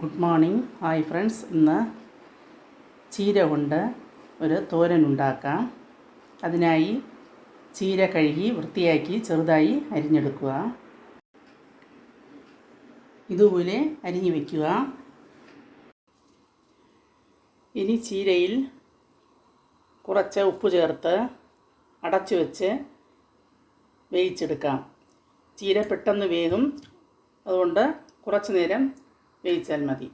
Good morning. Hi friends. ഇന്ന് ചീര കൊണ്ട് ഒരു തോരൻ ഉണ്ടാക്കാം. അതിനായി ചീര കഴുകി വൃത്തിയാക്കി ചെറുതായി അരിഞ്ഞെടുക്കുക. ഇതുപോലെ അരിഞ്ഞു വയ്ക്കുക ഇനി ചീരയിൽ കുറച്ച് ഉപ്പ് ചേർത്ത് അടച്ചു വെച്ച് വേവിച്ചെടുക്കാം. ചീര പെട്ടെന്ന് വേകും അതുകൊണ്ട് കുറച്ച് നേരം വേവിച്ചാൽ മതി.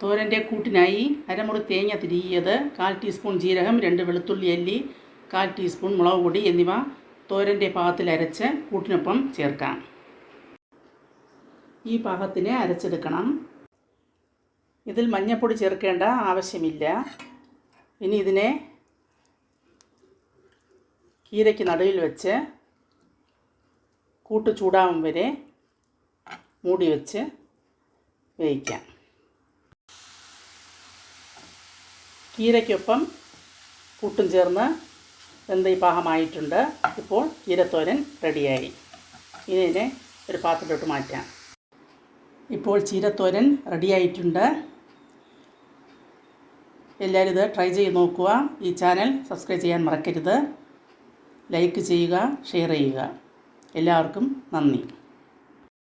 തോരന്റെ കൂട്ടിനായി അരമുറി തേങ്ങ തിരിയത് കാൽ ടീസ്പൂൺ ജീരകം രണ്ട് വെളുത്തുള്ളി അല്ലി കാൽ ടീസ്പൂൺ മുളക് പൊടി എന്നിവ തോരന്റെ പാകത്തിൽ അരച്ച് കൂട്ടിനൊപ്പം ചേർക്കാം. ഈ പാകത്തിന് അരച്ചെടുക്കണം. ഇതിൽ മഞ്ഞൾപ്പൊടി ചേർക്കേണ്ട ആവശ്യമില്ല. ഇനി ഇതിനെ കീരയ്ക്ക് നടുവിൽ വെച്ച് കൂട്ട് ചൂടാവും വരെ മൂടി വെച്ച് വേവിക്കാം. കീരയ്ക്കൊപ്പം കൂട്ടും ചേർന്ന് വെന്ത ഈ പാകമായിട്ടുണ്ട്. ഇപ്പോൾ ചീരത്തോരൻ റെഡിയായി. ഇതിനെ ഒരു പാത്രത്തിലോട്ട് മാറ്റാം. ഇപ്പോൾ ചീരത്തോരൻ റെഡിയായിട്ടുണ്ട്. എല്ലാവരും ഇത് ട്രൈ ചെയ്ത് നോക്കുക. ഈ ചാനൽ സബ്സ്ക്രൈബ് ചെയ്യാൻ മറക്കരുത്. ലൈക്ക് ചെയ്യുക ഷെയർ ചെയ്യുക. എല്ലാവർക്കും നന്ദി.